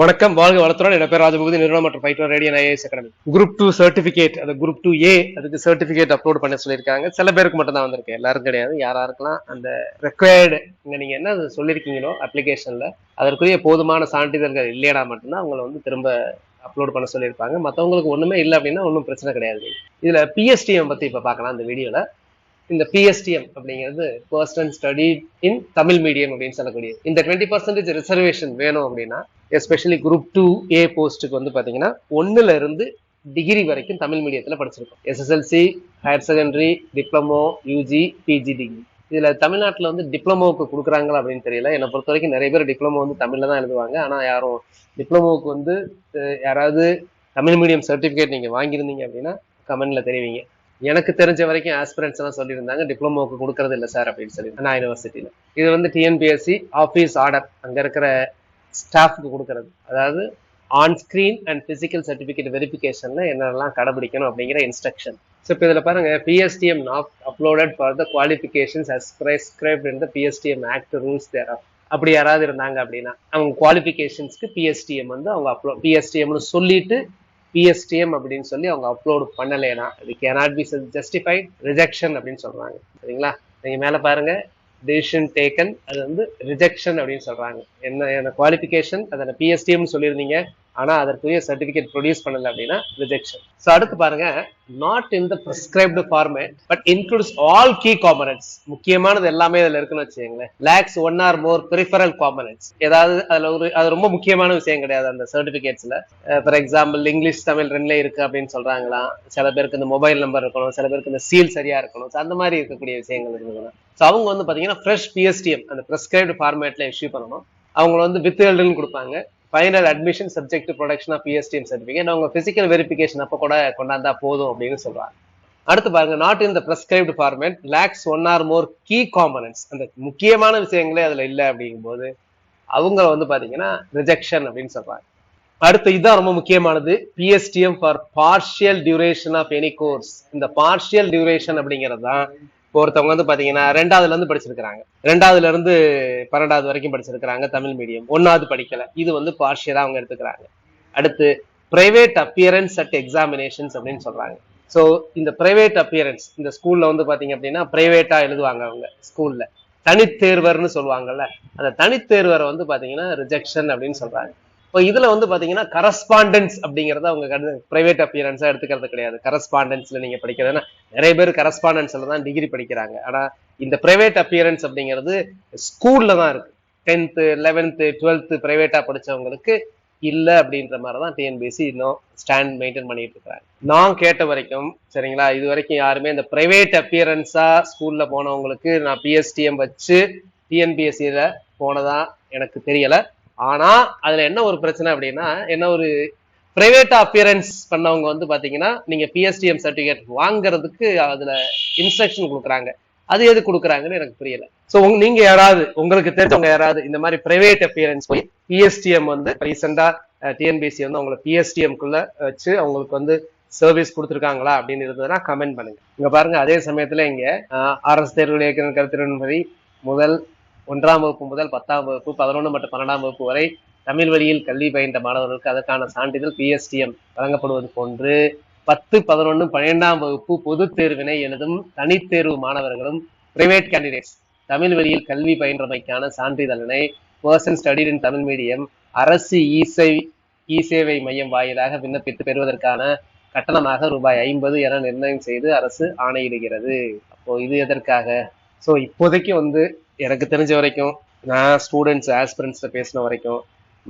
வணக்கம் வாழ்க வளத்துடன். என் பேர் ராஜபூதி நிறுவனம் மற்றும் fighter Radian IAS academy. Group two certificate அது குரூப் டூ ஏ அதுக்கு சர்டிபிகேட் அப்லோட் பண்ண சொல்லியிருக்காங்க. சில பேருக்கு மட்டும் தான் வந்திருக்கு. எல்லாரும் கிடையாது. யாராருக்கெல்லாம் அந்த ரெக்வயர்டு இங்க நீங்க என்ன சொல்லியிருக்கீங்களோ அப்ளிகேஷன்ல அதற்குரிய போதுமான சான்றிதழ்கள் இல்லையடா மட்டும்தான் அவங்களை வந்து திரும்ப அப்லோட் பண்ண சொல்லியிருப்பாங்க. மற்றவங்களுக்கு ஒண்ணுமே இல்லை அப்படின்னா ஒன்றும் பிரச்சனை கிடையாது. இதுல பிஎஸ்டிஎம் பத்தி இப்ப பார்க்கலாம். இந்த வீடியோல. இந்த பிஎஸ்டிஎம் அப்படிங்கிறது person study in Tamil medium அப்படின்னு சொல்லக்கூடிய இந்த டுவெண்ட்டி பர்சன்டேஜ் ரிசர்வேஷன் வேணும் அப்படின்னா எஸ்பெஷலி குரூப் டூ ஏ போஸ்ட்டுக்கு வந்து பார்த்தீங்கன்னா ஒன்னுல இருந்து டிகிரி வரைக்கும் தமிழ் மீடியத்தில் படிச்சிருக்கோம். SSLC higher secondary diploma UG PG degree இதுல தமிழ்நாட்டில் வந்து டிப்ளமோவுக்கு கொடுக்குறாங்களா அப்படின்னு தெரியல. என்னை பொறுத்த வரைக்கும் நிறைய பேர் டிப்ளமோ வந்து தமிழ்ல தான் எழுதுவாங்க. ஆனால் யாரும் டிப்ளமோவுக்கு வந்து யாராவது தமிழ் மீடியம் சர்டிஃபிகேட் நீங்கள் வாங்கியிருந்தீங்க அப்படின்னா கமெண்ட்ல தெரிவிங்க. எனக்கு தெரிஞ்ச வரைக்கும் ஆஸ்பிரன்ஸ் எல்லாம் சொல்லியிருந்தாங்க டிப்ளமோவுக்கு கொடுக்கறது இல்லை சார் அப்படின்னு சொல்லி அண்ணா யூனிவர்சிட்டியில இது வந்து டிஎன்பிஎஸ்சி ஆஃபீஸ் ஆர்டர் அங்க இருக்கிற ஸ்டாஃப்க்கு கொடுக்கறது. அதாவது on screen and physical certificate வெரிஃபிகேஷன்ல என்னெல்லாம் கடைபிடிக்கணும் அப்படிங்கிற இன்ஸ்ட்ரக்ஷன் ஸோ இப்போ இதில் பாருங்க PSTM not uploaded for the qualifications as prescribed in PSTM act rules there அப்படி யாராவது இருந்தாங்க அப்படின்னா அவங்க குவாலிஃபிகேஷன்ஸ்க்கு பிஎஸ்டிஎம் வந்து அவங்க அப்லோ பிஎஸ்டிஎம்னு சொல்லிட்டு பிஎஸ்டிஎம் அப்படின்னு சொல்லி அவங்க அப்லோடு பண்ணலைன்னா இது கேனாட் பி ஜஸ்டிஃபைட் ரிஜெக்ஷன் அப்படின்னு சொல்கிறாங்க சரிங்களா? நீங்கள் மேலே பாருங்கள் டிசிஷன் டேக்கன் அது வந்து ரிஜெக்ஷன் அப்படின்னு சொல்றாங்க. என்ன என்ன குவாலிஃபிகேஷன் அதை பிஎஸ்டிஎம் சொல்லியிருந்தீங்க. ஆனா அதற்குரிய சர்டிபிகேட் ப்ரொடியூஸ் பண்ணல அப்படின்னா ரிஜெக்ஷன் ஸோ அடுத்து பாருங்க. Not in the prescribed format but includes all key components முக்கியமானது எல்லாமே இதுல இருக்குன்னு வச்சுக்கோங்களேன். Lacks one or more peripheral components ஏதாவது அதுல ஒரு அது ரொம்ப முக்கியமான விஷயம் கிடையாது அந்த சர்டிபிகேட்ஸ்ல ஃபார் எக்ஸாம்பிள் இங்கிலீஷ் தமிழ் ரெண்டுல இருக்கு அப்படின்னு சொல்கிறாங்களா சில பேருக்கு இந்த மொபைல் நம்பர் இருக்கணும். சில பேருக்கு இந்த சீல் சரியா இருக்கணும். அந்த மாதிரி இருக்கக்கூடிய விஷயங்கள் இருக்குதுன்னா ஸோ அவங்க வந்து பாத்தீங்கன்னா ஃப்ரெஷ் பிஎஸ்டிஎம் அந்த ப்ரெஸ்கிரைப்டு ஃபார்மேட்ல இஷ்யூ பண்ணணும். அவங்க வந்து வித் ஹெல்டுன்னு கொடுப்பாங்க. Final admission subject production of PSTM certificate அவங்க ஃபிசிக்கல் வெரிஃபிகேஷன் அப்போ கூட கொண்டாந்தா போதும் அப்படின்னு சொல்றாங்க. அடுத்து பாருங்க not in the prescribed format lacks one or more key components அந்த முக்கியமான விஷயங்களே அதுல இல்லை அப்படிங்கும்போது அவங்க வந்து பாத்தீங்கன்னா ரிஜெக்ஷன் அப்படின்னு சொல்றாங்க. அடுத்து இதுதான் ரொம்ப முக்கியமானது PSTM for partial duration of any course இந்த பார்ஷியல் டியூரேஷன் அப்படிங்கிறது தான் ஒருத்தவங்க வந்து பாத்தீங்கன்னா ரெண்டாவதுல இருந்து படிச்சிருக்கிறாங்க. ரெண்டாவதுல இருந்து பன்னெண்டாவது வரைக்கும் படிச்சிருக்கிறாங்க தமிழ் மீடியம் ஒன்னாவது படிக்கல. இது வந்து பார்ஷியலா அவங்க எடுத்துக்கிறாங்க. அடுத்து பிரைவேட் அப்பியரன்ஸ் அட் எக்ஸாமினேஷன்ஸ் அப்படின்னு சொல்றாங்க. ஸோ இந்த பிரைவேட் அப்பியரன்ஸ் இந்த ஸ்கூல்ல வந்து பாத்தீங்க அப்படின்னா பிரைவேட்டா எழுதுவாங்க அவங்க ஸ்கூல்ல தனித்தேர்வர்னு சொல்லுவாங்கல்ல அந்த தனித்தேர்வரை வந்து பாத்தீங்கன்னா ரிஜெக்ஷன் அப்படின்னு சொல்றாங்க. இப்போ இதுல வந்து பாத்தீங்கன்னா கரஸ்பாண்டன்ஸ் அப்படிங்கறத அவங்க பிரைவேட் அப்பியரன்ஸா எடுத்துக்கிறது கிடையாது. கரஸ்பாண்டன்ஸ்ல நீங்க படிக்கிறதுன்னா நிறைய பேர் கரஸ்பாண்டன்ஸ்ல தான் டிகிரி படிக்கிறாங்க. ஆனா இந்த பிரைவேட் அப்பியரன்ஸ் அப்படிங்கிறது ஸ்கூல்ல தான் இருக்கு. டென்த்து லெவன்த்து டுவெல்த்து பிரைவேட்டா படிச்சவங்களுக்கு இல்லை அப்படின்ற மாதிரி தான் டிஎன்பிஎஸ்சி இன்னும் ஸ்டாண்ட் மெயின்டைன் பண்ணிட்டு இருக்கிறாங்க. நான் கேட்ட வரைக்கும் சரிங்களா இது வரைக்கும் யாருமே இந்த பிரைவேட் அப்பியரன்ஸா ஸ்கூல்ல போனவங்களுக்கு நான் பிஎஸ்டிஎம் வச்சு டிஎன்பிஎஸ்சியில போனதா எனக்கு தெரியல. ஆனா அதுல என்ன ஒரு பிரச்சனை அப்படின்னா என்ன ஒரு பிரைவேட் அப்பியரன்ஸ் பண்ணவங்க வந்து பாத்தீங்கன்னா நீங்க பிஎஸ்டிஎம் சர்டிபிகேட் வாங்குறதுக்கு அதுல இன்ஸ்ட்ரக்ஷன் கொடுக்குறாங்க. அது எது கொடுக்குறாங்கன்னு எனக்கு புரியல. சோ நீங்க யாராவது உங்களுக்கு தெரிஞ்சவங்க யாராவது இந்த மாதிரி பிரைவேட் அப்பியரன்ஸ் போய் பிஎஸ்டிஎம் வந்து ரீசெண்டா டிஎன்பிசி வந்து அவங்கள பிஎஸ்டிஎம்குள்ள வச்சு அவங்களுக்கு வந்து சர்வீஸ் கொடுத்துருக்காங்களா அப்படின்னு இருந்ததுன்னா கமெண்ட் பண்ணுங்க. இங்க பாருங்க அதே சமயத்துல இங்க அரசு தேர்வு இயக்குநர் கருத்தின்படி முதல் ஒன்றாம் வகுப்பு முதல் பத்தாம் வகுப்பு பதினொன்று மற்றும் பன்னெண்டாம் வகுப்பு வரை தமிழ் வழியில் கல்வி பயின்ற மாணவர்களுக்கு அதற்கான சான்றிதழ் பிஎஸ்டிஎம் வழங்கப்படுவது போன்று பத்து பதினொன்று பன்னிரெண்டாம் வகுப்பு பொதுத் தேர்வினை எழுதும் தனித்தேர்வு மாணவர்களும் பிரைவேட் கேண்டிடேட்ஸ் தமிழ் வழியில் கல்வி பயின்றமைக்கான சான்றிதழினை person studied in Tamil medium அரசு இசை இ சேவை மையம் வாயிலாக விண்ணப்பித்து பெறுவதற்கான கட்டணமாக ரூபாய் ஐம்பது என நிர்ணயம் செய்து அரசு ஆணையிடுகிறது. அப்போ இது எதற்காக? ஸோ இப்போதைக்கு வந்து எனக்கு தெரிஞ்ச வரைக்கும் நான் ஸ்டூடெண்ட்ஸ் ஆஸ்பிரண்ட்ஸ்ல பேசின வரைக்கும்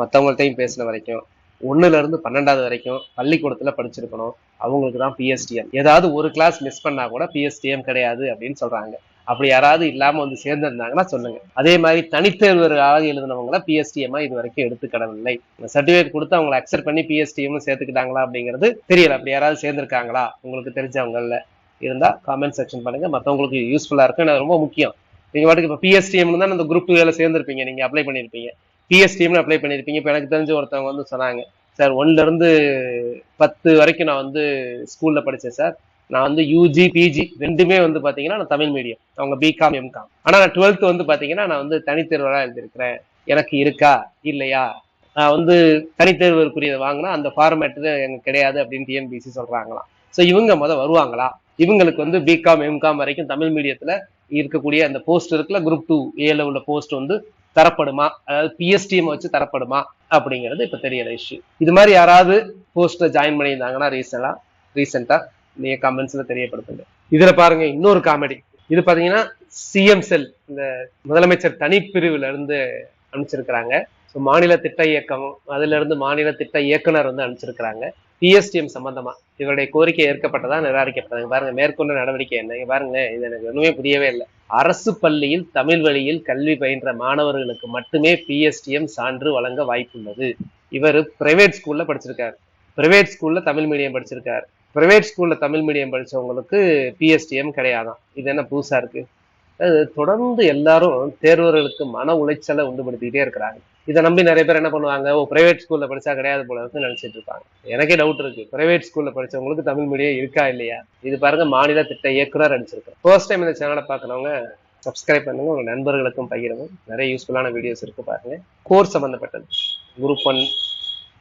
மற்றவங்கள்ட்டையும் பேசின வரைக்கும் ஒன்றுலேருந்து இருந்து பன்னெண்டாவது வரைக்கும் பள்ளிக்கூடத்துல படிச்சிருக்கணும். அவங்களுக்கு தான் பிஎஸ்டிஎம் ஏதாவது ஒரு கிளாஸ் மிஸ் பண்ணா கூட பிஎஸ்டிஎம் கிடையாது அப்படின்னு சொல்றாங்க. அப்படி யாராவது இல்லாம வந்து சேர்ந்திருந்தாங்கன்னா சொல்லுங்க. அதே மாதிரி தனித்தேர்வராக எழுதினவங்கள பிஎஸ்டிஎம் இது வரைக்கும் எடுத்துக்கிடவில்லை. சர்டிபிகேட் கொடுத்து அவங்களை அக்செப்ட் பண்ணி பிஎஸ்டிஎம் சேர்த்துக்கிட்டாங்களா அப்படிங்கிறது தெரியல. அப்படி யாராவது சேர்ந்திருக்காங்களா? உங்களுக்கு தெரிஞ்சவங்கல்ல இருந்தா காமெண்ட் செக்ஷன் பண்ணுங்க. மற்றவங்களுக்கு யூஸ்ஃபுல்லா இருக்கும். எனக்கு அது ரொம்ப முக்கியம். நீங்க பாட்டுக்கு இப்போ பிஎஸ்டிஎம்னு தான் அந்த குரூப் வேலை சேர்ந்திருப்பீங்க. நீங்க அப்ளை பண்ணிருப்பீங்க. பிஎஸ்டிஎம்னு அப்ளை பண்ணிருப்பீங்க. இப்போ எனக்கு தெரிஞ்ச ஒருத்தவங்க வந்து சொன்னாங்க சார் ஒன்ல இருந்து பத்து வரைக்கும் நான் வந்து ஸ்கூல்ல படிச்சேன் சார் நான் வந்து யூஜி பிஜி ரெண்டுமே வந்து பாத்தீங்கன்னா நான் தமிழ் மீடியம் அவங்க பிகாம் எம்காம் ஆனா நான் டுவெல்த் வந்து பாத்தீங்கன்னா நான் வந்து தனித்தேர்வெல்லாம் எழுதியிருக்கிறேன். எனக்கு இருக்கா? இல்லையா? நான் வந்து தனித்தேர்வுக்குரியதை வாங்கினா அந்த ஃபார்மேட் எனக்கு கிடையாது அப்படின்னு டிஎன்பிசி சொல்றாங்களாம். ஸோ இவங்க முத வருவாங்களா? இவங்களுக்கு வந்து பிகாம் எம்காம் வரைக்கும் தமிழ் மீடியத்துல இருக்கக்கூடிய அந்த போஸ்ட் இருக்குல்ல குரூப் டூ ஏல உள்ள போஸ்ட் வந்து தரப்படுமா? அதாவது பிஎஸ்டிஎம் வச்சு தரப்படுமா? அப்படிங்கிறது இப்ப தெரியல இஷ்யூ இது மாதிரி யாராவது போஸ்ட்ல ஜாயின் பண்ணியிருந்தாங்கன்னா ரீசெண்டா ரீசெண்டா நீங்க கமெண்ட்ஸ்ல தெரியப்படுத்துங்க. இதுல பாருங்க இன்னொரு காமெடி இது பாத்தீங்கன்னா சிஎம் செல் இந்த முதலமைச்சர் தனிப்பிரிவுல இருந்து அனுப்பிச்சிருக்கிறாங்க. ஸோ மாநில திட்ட இயக்கம் அதுல இருந்து மாநில திட்ட இயக்குனர் வந்து அனுப்பிச்சிருக்கிறாங்க. பிஎஸ்டிஎம் சம்பந்தமா. இவருடைய கோரிக்கை ஏற்கப்பட்டதா நிராகரிக்கப்பட்டது? பாருங்க மேற்கொண்ட நடவடிக்கை என்ன? பாருங்க இது எனக்கு ஒண்ணுமே புரியவே இல்லை. அரசு பள்ளியில் தமிழ் வழியில் கல்வி பயின்ற மாணவர்களுக்கு மட்டுமே பிஎஸ்டிஎம் சான்று வழங்க வாய்ப்புள்ளது. இவர் பிரைவேட் ஸ்கூல்ல படிச்சிருக்காரு. பிரைவேட் ஸ்கூல்ல தமிழ் மீடியம் படிச்சிருக்காரு. பிரைவேட் ஸ்கூல்ல தமிழ் மீடியம் படிச்சவங்களுக்கு பிஎஸ்டிஎம் கிடையாதான். இது என்ன புதுசா இருக்கு? தொடர்ந்து எல்லாரும் தேர்வர்களுக்கு மன உளைச்சலை உண்டுபடுத்திக்கிட்டே இருக்கிறாங்க. இதை நம்பி நிறைய பேர் என்ன பண்ணுவாங்க ஓ பிரைவேட் ஸ்கூல்ல படிச்சா கிடையாது போல இருக்குன்னு நினைச்சிட்டு இருப்பாங்க. எனக்கே டவுட் இருக்கு. பிரைவேட் ஸ்கூல்ல படிச்சவங்களுக்கு தமிழ் மீடியம் இருக்கா இல்லையா? இது பாருங்க மாநில திட்ட இயக்குனர் அடிச்சிருக்கேன் ஃபர்ஸ்ட் டைம் இந்த சேனலை பார்க்கறவங்க சப்ஸ்கிரைப் பண்ணுங்க. உங்க நண்பர்களுக்கும் பகிரவும் நிறைய யூஸ்ஃபுல்லான வீடியோஸ் இருக்கு பாருங்க. கோர்ஸ் சம்பந்தப்பட்டது. Group one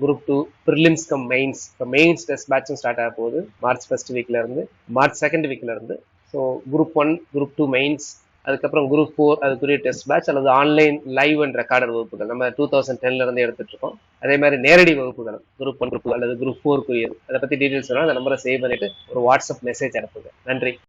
group two prelims cum mains இப்போ மெயின்ஸ் டெஸ்ட் பேட்சும் ஸ்டார்ட் ஆக போகுது. மார்ச் ஃபர்ஸ்ட் வீக்ல இருந்து மார்ச் செகண்ட் வீக்ல இருந்து. So group one group two mains அதுக்கப்புறம் குரூப் ஃபோர் அதுக்குரிய டெஸ்ட் பேட்ச் அல்லது ஆன்லைன் லைவ் அண்ட் ரெக்கார்டட் வகுப்புகள். நம்ம டூ தௌசண்ட் டென்ல இருந்து எடுத்துட்டு இருக்கோம் அதே மாதிரி நேரடி வகுப்புகள் குரூப் ஒன் குரூப் அல்லது குரூப் ஃபோருக்குரியது அதை பத்தி டீடைல்ஸ் வேணும் அந்த நம்பரை சேவ் பண்ணிட்டு ஒரு வாட்ஸ்அப் மெசேஜ் அனுப்புங்க. நன்றி.